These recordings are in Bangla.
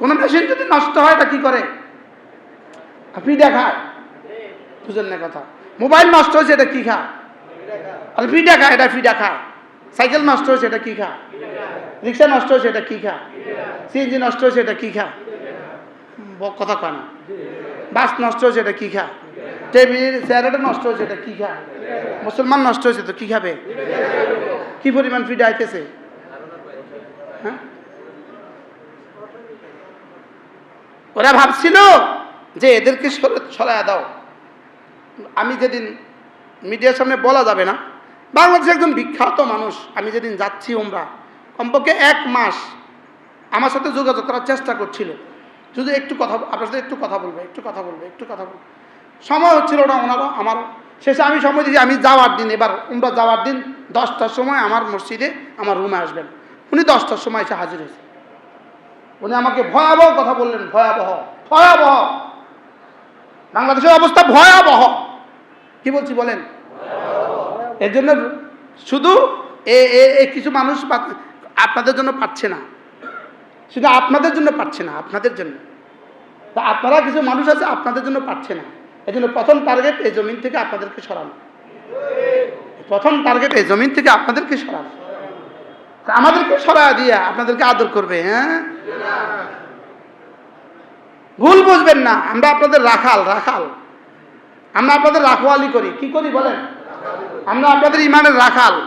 কোনো মেশিন যদি নষ্ট হয়, এটা কি করে? আপনি দেখায় বুঝলেন না কথা। মোবাইল নষ্ট হয়েছে, এটা কি খা? আর ফিডা খায় এটা ফিডা খায় সাইকেল নষ্ট হয়েছে, এটা কি খা? রিক্সা নষ্ট হয়েছে, এটা কি খা? সিএনজি নষ্ট হয়েছে, এটা কি খা? কথা কয় না। বাস নষ্ট হয়েছে, এটা কি খা? টেবিল চেয়ারটা নষ্ট হয়েছে, এটা কি খা? মুসলমান নষ্ট হয়েছে, তো কি খাবে? কি পরিমাণ ফিডা আইতেছে হ্যাঁ? ওরা ভাবছিল যে এদেরকে সরাই দাও। আমি যেদিন মিডিয়ার সামনে বলা যাবে না বাংলাদেশের একজন বিখ্যাত মানুষ, আমি যেদিন যাচ্ছি ওমরা কমপক্ষে এক মাস আমার সাথে যোগাযোগ করার চেষ্টা করছিল। শুধু একটু কথা আপনার সাথে একটু কথা বলবে, একটু কথা বলবে, একটু কথা বলবে সময় হচ্ছিল না ওনারও আমার। শেষে আমি সময় দিয়েছি, আমি যাওয়ার দিন, এবার ওমরা যাওয়ার দিন, দশটার সময় আমার মসজিদে আমার রুমে আসবেন। উনি দশটার সময় এসে হাজির হয়েছে। উনি আমাকে ভয়াবহ কথা বললেন ভয়াবহ ভয়াবহ। বাংলাদেশের অবস্থা ভয়াবহ। কি বলছি বলেন? এর জন্য শুধু এ এ- এ কিছু মানুষ আপনাদের জন্য পাচ্ছে না। শুধু আপনাদের জন্য পাচ্ছে না আপনাদের জন্য। তা আপনারা কিছু মানুষ আছে আপনাদের জন্য পাচ্ছে না। এই জন্য প্রথম টার্গেট এই জমিন থেকে আপনাদেরকে সরানো। প্রথম টার্গেট এই জমিন থেকে আপনাদেরকে সরানো। আমাদেরকে সরা দিয়ে আপনাদেরকে আদর করবে হ্যাঁ? ভুল বুঝবেন না, আমরা আপনাদের রাখাল রাখাল। আমরা আপনাদের রাখওয়ালি করি, কি করি বলেন? আমরা আপনাদের ইমানের রাখাল।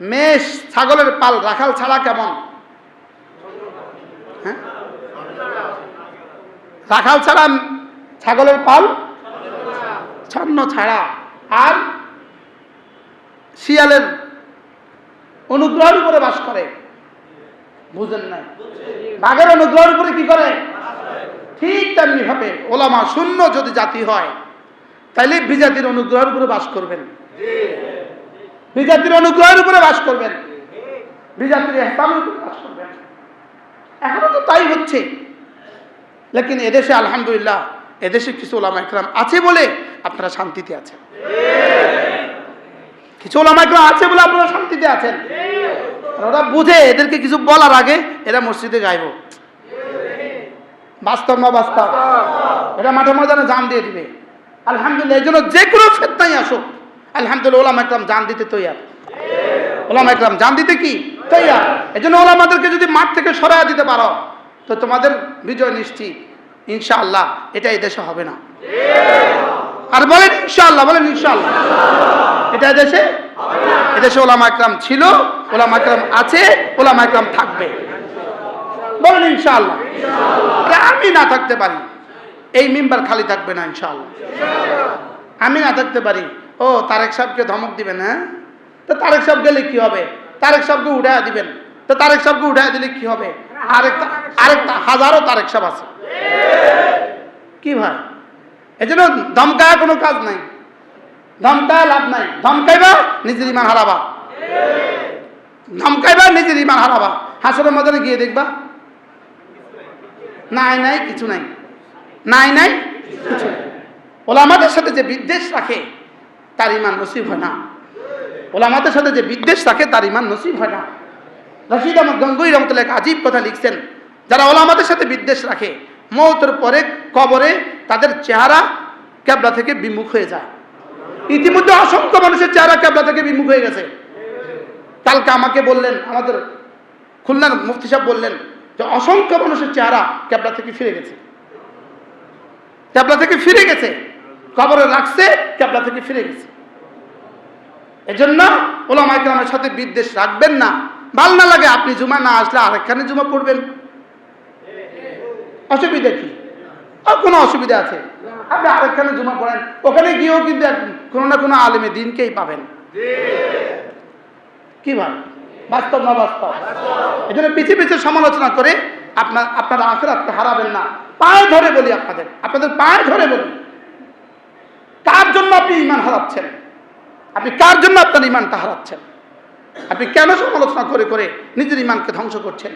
মেষ ছাগলের পাল, রাখাল ছাড়া কেমন? হ্যাঁ? রাখাল ছাড়া ছাগলের পাল? ছন্ন ছাড়া। আর শিয়ালের অনুগ্রহের উপরে বাস করে। বুঝেন নাই? বাঘের অনুগ্রহের উপরে কি করে? ঠিক তেমনি ভাবে ওলামা শূন্য যদি জাতি হয় তাহলে বিজাতির অনুগ্রহের উপরে বাস করবেন। বিজাতির অনুগ্রহের উপরে বাস করবেন। বিজাতির এহতামের উপরে বাস করবেন। এখনও তো তাই হচ্ছে। লেকিন এদেশে আলহামদুলিল্লাহ, এদেশে কিছু ওলামা একরাম আছে বলে আপনারা শান্তিতে আছেন। কিছু ওলামা একরাম আছে বলে আপনারা শান্তিতে আছেন। ওরা বুঝে, এদেরকে কিছু বলার আগে এরা মসজিদে গাইব। বাস্তব না বাস্তব? এটা মাঠে ময়দানে জান দিয়ে দিবে। আলহামদুলিল্লাহ, এই জন্য যে কোনো ফেতনাই আসুক। আলহামদুলিল্লাহ, ওলাম একরাম জান দিতে তৈয়ার। ওলাম একরাম জান দিতে কি? তৈয়ার। এই জন্য ওলামাদেরকে যদি মাঠ থেকে সরাই দিতে পারো, তো তোমাদের বিজয় নিশ্চিত। ইনশাআল্লাহ, এটা এই দেশে হবে না। আর বলেন ইনশাআল্লাহ বলেন ইনশাআল্লাহ। এটা দেশে এদেশে ওলামা একরাম ছিল, ওলামা একরাম আছে, ওলামা একরাম থাকবে। বলেন ইনশাআল্লাহ। আমি না থাকতে পারি। এই মেম্বার খালি থাকবে না ইনশাআল্লাহ। আমি না থাকতে পারি। ও, তারেক সাহেবকে ধমক দিবেন হ্যাঁ? তো তারেক সাহেব গেলে কি হবে? তারেক সাহেবকে উঠায় দিবেন। তো তারেক সাহেবকে উঠায় দিলে কি হবে? আরেকটা আরেকটা হাজারো তারেক সাহেব আছে। কি ভাই? এই জন্য ধমকায় কোনো কাজ নাই। ধমকায় লাভ নাই। ধমকাইবা নিজের ইমান হারাবা। ধমকাইবা নিজের ইমান হারাবা। হাসরের মধ্যে গিয়ে দেখবা, নাই নাই, কিছু নাই। নাই নাই, কিছু নাই। ওলামাদের সাথে যে বিদ্বেষ রাখে, তার ইমান নসিব হয় না। ওলামাদের সাথে যে বিদ্বেষ রাখে, তার ইমান নসিব হয় না। রশিদ আহমদ গঙ্গুই রহমতুল্লাহ এক আজীব কথা লিখছেন, যারা ওলামাদের সাথে বিদ্বেষ রাখে, মৌতের পরে কবরে তাদের চেহারা ক্যাবলা থেকে বিমুখ হয়ে যায়। ইতিমধ্যে অসংখ্য মানুষের চেহারা ক্যাবলা থেকে বিমুখ হয়ে গেছে। কালকে আমাকে বললেন, আমাদের খুলনার মুফতি সাহেব বললেন যে অসংখ্য মানুষের চেহারা ক্যাবলা থেকে ফিরে গেছে। ক্যাবলা থেকে ফিরে গেছে। কবরে রাখছে, ক্যাবলা থেকে ফিরে গেছে। এজন্য ওলামা ইকরামের সাথে বিদ্বেষ রাখবেন না। ভালো না লাগে আপনি জুমা না আসলে আরেকখানে জুমা পড়বেন। অসুবিধা কি? আর কোনো অসুবিধা আছে? আপনি আরেকখানে জুমা পড়েন। ওখানে গিয়েও কিন্তু কোনো না কোনো আলেমে দিনকেই পাবেন। কি ভাই? বাস্তব না বাস্তব? এই জন্য পিছিয়ে পিছিয়ে সমালোচনা করে আপনার আপনার আখেরাতকে হারাবেন না। পায়ে ধরে বলি আপনাদের আপনাদের পায়ে ধরে বলি। কার জন্য আপনি ইমান হারাচ্ছেন? আপনি কার জন্য আপনার ইমানটা হারাচ্ছেন? আপনি কেন সমালোচনা করে করে নিজের ইমানকে ধ্বংস করছেন?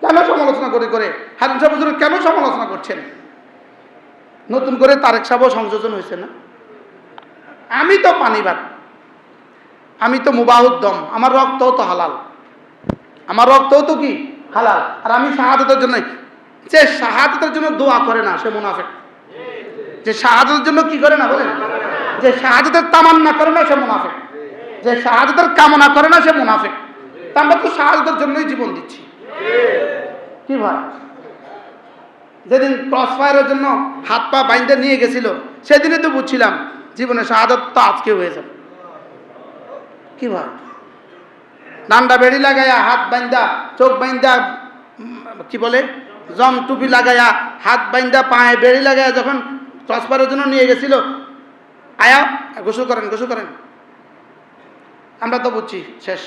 কেন সমালোচনা করে করে হারিম সাহেব কেন সমালোচনা করছেন? নতুন করে তারেক সাহেবও সংযোজন হয়েছে না? আমি তো পানিবাদ আমি তো মুবাহুদ্দম। আমার রক্তও তো হালাল। আমার রক্তও তো কি? হালাল। আর আমি শাহাদতের জন্য যে শাহাদতের জন্য দোয়া করে না, সে মুনাফেক। যে শাহাদতের জন্য কি করে না বলেন যে শাহাদতের তামান্না করে না, সে মুনাফেক। যে শাহাদতের কামনা করে না, সে মুনাফেক। আমরা তো শাহাদতের জন্যই জীবন দিচ্ছি। কি ভাই? যেদিন ক্রস ফায়ারের জন্য হাত পা বাইন্দে নিয়ে গেছিল সেদিনে তো বুঝছিলাম জীবনে শাহাদত তো আজকে হয়ে যাবে। কি ভাই ডান্ডা বেড়ি লাগাইয়া হাত বাইন্দা, চোখ বাইন্দা কি বলে? জম টুপি লাগাইয়া হাত বাইন্দা, পায়ে বেড়ি লাগাইয়া যখন ক্রসফারের জন্য নিয়ে গেছিল। আয়া, গোসল করেন গোসল করেন। আমরা তো বুঝছি, শেষ।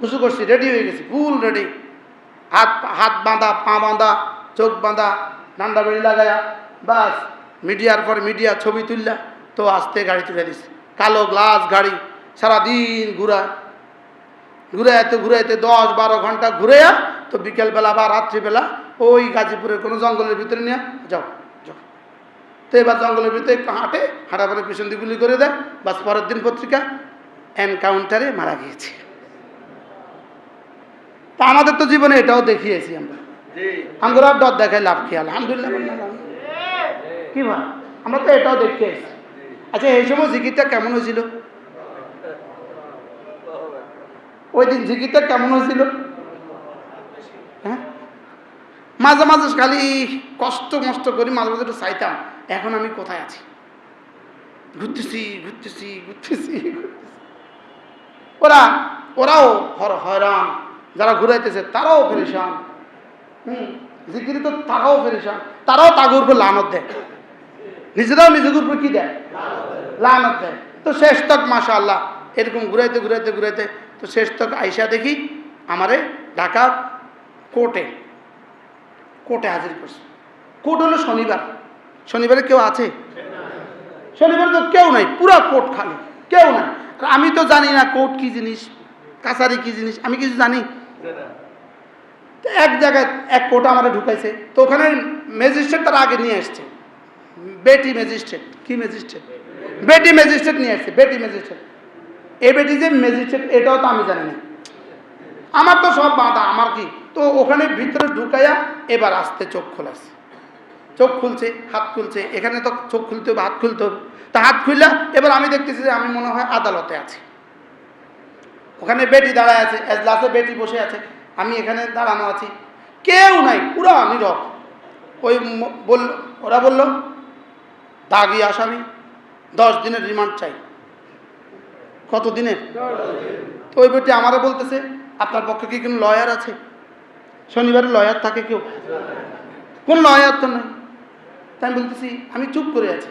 গোসল করছি, রেডি হয়ে গেছি, ফুল রেডি। হাত হাত বাঁধা, পা বাঁধা, চোখ বাঁধা, ডান্ডা বেড়ি লাগায়া, বাস। মিডিয়ার পর মিডিয়া ছবি তুললা তো আস্তে গাড়ি তুলে দিছে কালো গ্লাস গাড়ি সারাদিন ঘুরা ঘুরাইতে ঘুরাইতে দশ বারো ঘণ্টা ঘুরে তো বিকেলবেলা বা রাত্রিবেলা ওই গাজীপুরের কোনো জঙ্গলের ভিতরে নিয়ে যাও যাও। তো এবার জঙ্গলের ভিতরে একটু হাঁটে হাঁটা পরে পিছন দিয়ে গুলি করে দেয় বাস পরের দিন পত্রিকা এনকাউন্টারে মারা গিয়েছে। তা আমাদের তো জীবনে এটাও দেখিয়েছি আমরা। আমরা ডর দেখাই লাভ কি আলহামদুলিল্লাহ। কি ভাই আমরা তো এটাও দেখিয়েছি আচ্ছা এই সময় জিকিরটা কেমন হয়েছিল? ওই দিন জিকিরটা কেমন হয়েছিল? হ্যাঁ? মাঝে মাঝে খালি কষ্ট মষ্ট করি মাঝে মাঝে একটু চাইতাম, এখন আমি কোথায় আছি? ঘুরতেছি ঘুরতেছি ঘুরতেছি। ওরা, ওরাও হর হয়রান, যারা ঘুরাইতেছে তারাও ফেরেশান। হুম, জিকিরি তো তারাও ফেরেশান, তারাও তাগুর লানত দেয়। নিজেরাও নিজেদের উপর কি দেয়। লানত দেয়। তো শেষ তক মাশা আল্লাহ এরকম ঘুরাইতে ঘুরাইতে ঘুরাইতে, তো শেষ তক আইসা দেখি আমারে ঢাকা কোর্টে কোর্টে হাজির করছে। কোর্ট হলো শনিবার। শনিবারে কেউ আছে? শনিবার তো কেউ নাই, পুরো কোর্ট খালি, কেউ নাই। আমি তো জানি না কোর্ট কি জিনিস, কাছারি কি জিনিস, আমি কিছু জানি। এক জায়গায়, এক কোর্ট আমারে ঢুকাইছে। তো ওখানে ম্যাজিস্ট্রেট তার আগে নিয়ে আসছে। বেটি ম্যাজিস্ট্রেট, কি ম্যাজিস্ট্রেট? বেটি ম্যাজিস্ট্রেট নিয়ে আসছে, বেটি ম্যাজিস্ট্রেট। এই বেটি যে ম্যাজিস্ট্রেট, এটাও তো আমি জানি না। আমার তো সব বাঁধা, আমার কি? তো ওখানে ভিতরে ঢুকাইয়া এবার আসতে চোখ খোলাছে চোখ খুলছে, হাত খুলছে, এখানে তো চোখ খুলতে হবে, হাত খুলতে হবে। তা হাত খুললা এবার আমি দেখতেছি যে আমি মনে হয় আদালতে আছি। ওখানে বেটি দাঁড়ায় আছে এজলাসে বেটি বসে আছে, আমি এখানে দাঁড়ানো আছি। কেউ নাই, পুরো নীরব। ওই বলল, ওরা বলল দাগি আসামি দশ দিনের রিমান্ড চাই। কত দিনের? তো ওই বইটি আমারও বলতেছে, আপনার পক্ষে কি কোনো লয়ার আছে? শনিবারে লয়ার থাকে কেউ? কোন লয়ার তো নেই। তাই আমি বলতেছি, আমি চুপ করে আছি।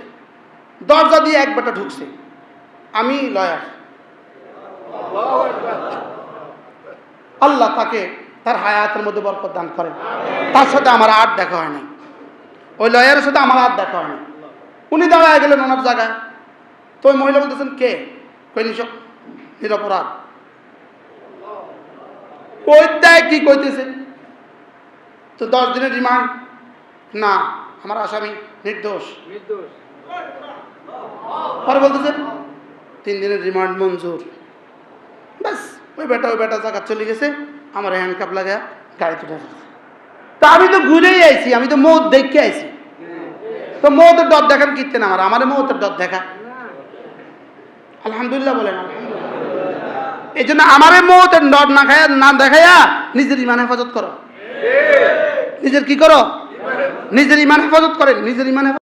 দরজা দিয়ে এক বেটা ঢুকছে। আমি লয়ার আল্লাহ তাকে তার হায়াতের মধ্যে বরকত দান করেন। তার সাথে আমার আর দেখা হয়নি। ওই লয়ারের সাথে আমার আর দেখা হয়নি। উনি দাঁড়ায় গেলেন ওনার জায়গায়। তো ওই মহিলা বলতেছেন কে? কই নিরপরাধ। ওই দেয় কি কইতেছে? তো দশ দিনের রিমান্ড। না আমার আসামি নির্দোষ। পরে বলতেছে তিন দিনের রিমান্ড মঞ্জুর। ব্যাস ওই বেটা ওই বেটা জায়গা চলে গেছে আমার হ্যান্ড কাপ লাগা গাড়ি তুলে তা আমি তো ঘুরেই আইছি আমি তো মৌত দেখে আইছি। তো মৌতের ডর দেখান কীর্তেন আমার আমার মৌতের ডর দেখা। আলহামদুলিল্লাহ বলেন এই জন্য আমারে মৌতের ডর না খায় না দেখাইয়া নিজের ইমান হেফাজত করো। নিজের কি করো? নিজের ইমান হেফাজত করেন নিজের ইমান